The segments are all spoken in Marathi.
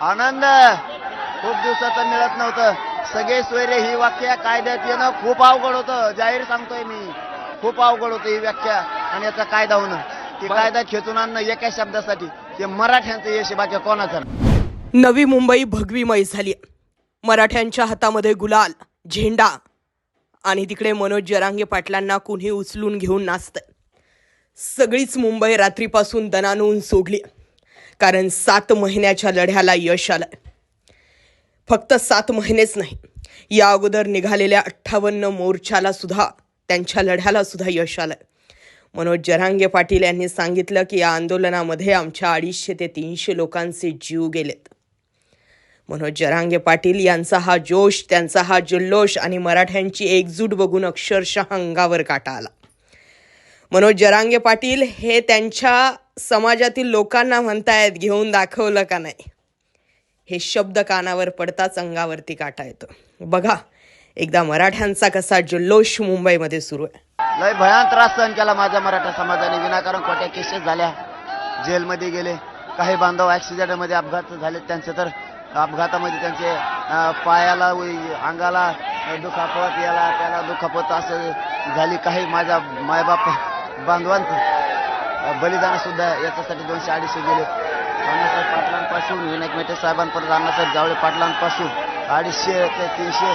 आनंद. खूप दिवसाचं मिळत नव्हतं. सगळे सोयरे ही व्याख्या कायद्यात येणं खूप अवघड होतं. जाहीर सांगतोय मी. खूप अवघड होतं ही व्याख्या. आणि याचा कायदा होणं. ती कायदा खेचून आणणं एका शब्दासाठी. ते मराठ्यांचं यश बाकी कोणाचं. नवी मुंबई भगवीमय झाली मराठ्यांच्या हातामध्ये गुलाल झेंडा. आणि तिकडे मनोज जरांगे पाटलांना कुणी उचलून घेऊन नाचतंय. सगळीच मुंबई रात्रीपासून दणानून सोडली कारण सात महिन्याच्या लढ्याला यश आलं फक्त सात महिनेच नाही या अगोदर निघालेल्या अठ्ठावन्न मोर्चाला सुद्धा त्यांच्या लढ्याला सुद्धा यश आलं मनोज जरांगे पाटील यांनी सांगितलं की या आंदोलनामध्ये आमच्या अडीचशे ते तीनशे लोकांचे जीव गेलेत. मनोज जरांगे पाटील यांचा हा जोश त्यांचा हा जल्लोष आणि मराठ्यांची एकजूट बघून अक्षरशः अंगावर काटा आला. मनोज जरांगे पाटील हे त्यांच्या समाजातील लोकांना म्हणतायत घेऊन दाखवलं का नाही? हे शब्द कानावर पडताच अंगावरती काटा येतो. बघा एकदा मराठ्यांचा कसा जल्लोष मुंबईमध्ये सुरू आहे. लय भयान त्रास सहन केला माझ्या मराठा समाजाने. विनाकारण खोट्या केसेस झाल्या. जेलमध्ये गेले. काही बांधव ॲक्सिडेंटमध्ये अपघात झाले. त्यांचे तर अपघातामध्ये त्यांचे पायाला अंगाला दुखापत याला त्याला दुखापत असं झाली. काही माझ्या मायबाप बांधवांचं अं, बलिदान सुद्धा याच्यासाठी दोनशे अडीचशे गेले. अण्णासाहेब पाटलांपासून विनायक मेटे साहेबांपर्यंत अण्णासाहेब जावळे पाटलांपासून अडीचशे ते तीनशे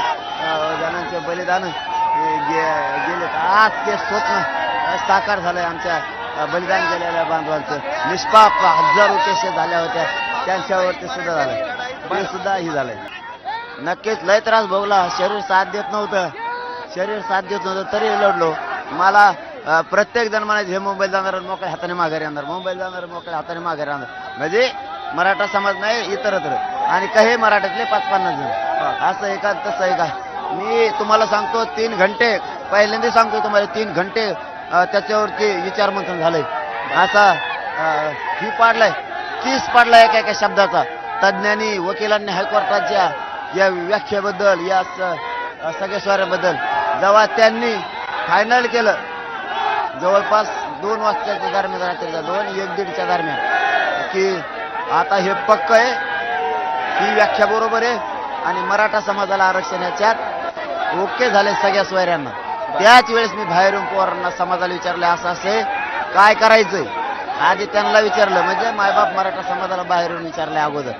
जणांचे बलिदान गे- गेले. आज ते स्वप्न अं, साकार झालंय आमच्या बलिदान गेलेल्या बांधवांचं. निष्पाप हजारो केसेस झाल्या होत्या. त्यांच्यावरती सुद्धा झालं ते सुद्धा ही झालंय. नक्कीच लय त्रास भोगला. शरीर साथ देत नव्हतं. शरीर साथ देत नव्हतं तरी लढलो मला प्रत्येक जण म्हणायचे हे मुंबईला जाणार मोकळ्या हाताने माघारी आणणार मुंबईला जाणार मोकळ्या हाताने माघारी आणणार. म्हणजे मराठा समाज नाही इतरत्र. आणि काही मराठ्यातले पाच पन्नास जण. असं आहे का तसं आहे. का मी तुम्हाला सांगतो तीन घंटे पहिल्यांदा सांगतो तुम्हाला तीन घंटे त्याच्यावरती विचारमंथन झालंय. असा ही पाडलाय तीस पाडलाय एका एका शब्दाचा. तज्ज्ञांनी वकिलांनी हायकोर्टाच्या या व्याख्येबद्दल या सगळ्या स्वाऱ्याबद्दल जेव्हा त्यांनी फायनल केलं जवळपास दोन वाजताच्या दरम्यान रात्रीच्या दोन एक दीडच्या दरम्यान. की आता हे पक्क आहे. ही व्याख्या बरोबर आहे. आणि मराठा समाजाला आरक्षण याच्यात ओके झाले सगळ्या सोयऱ्यांना. त्याच वेळेस मी बाहेरून पोरांना समाजाला विचारलं असं असे काय करायचंय? आधी त्यांना विचारलं. म्हणजे मायबाप मराठा समाजाला बाहेरून विचारलं अगोदर.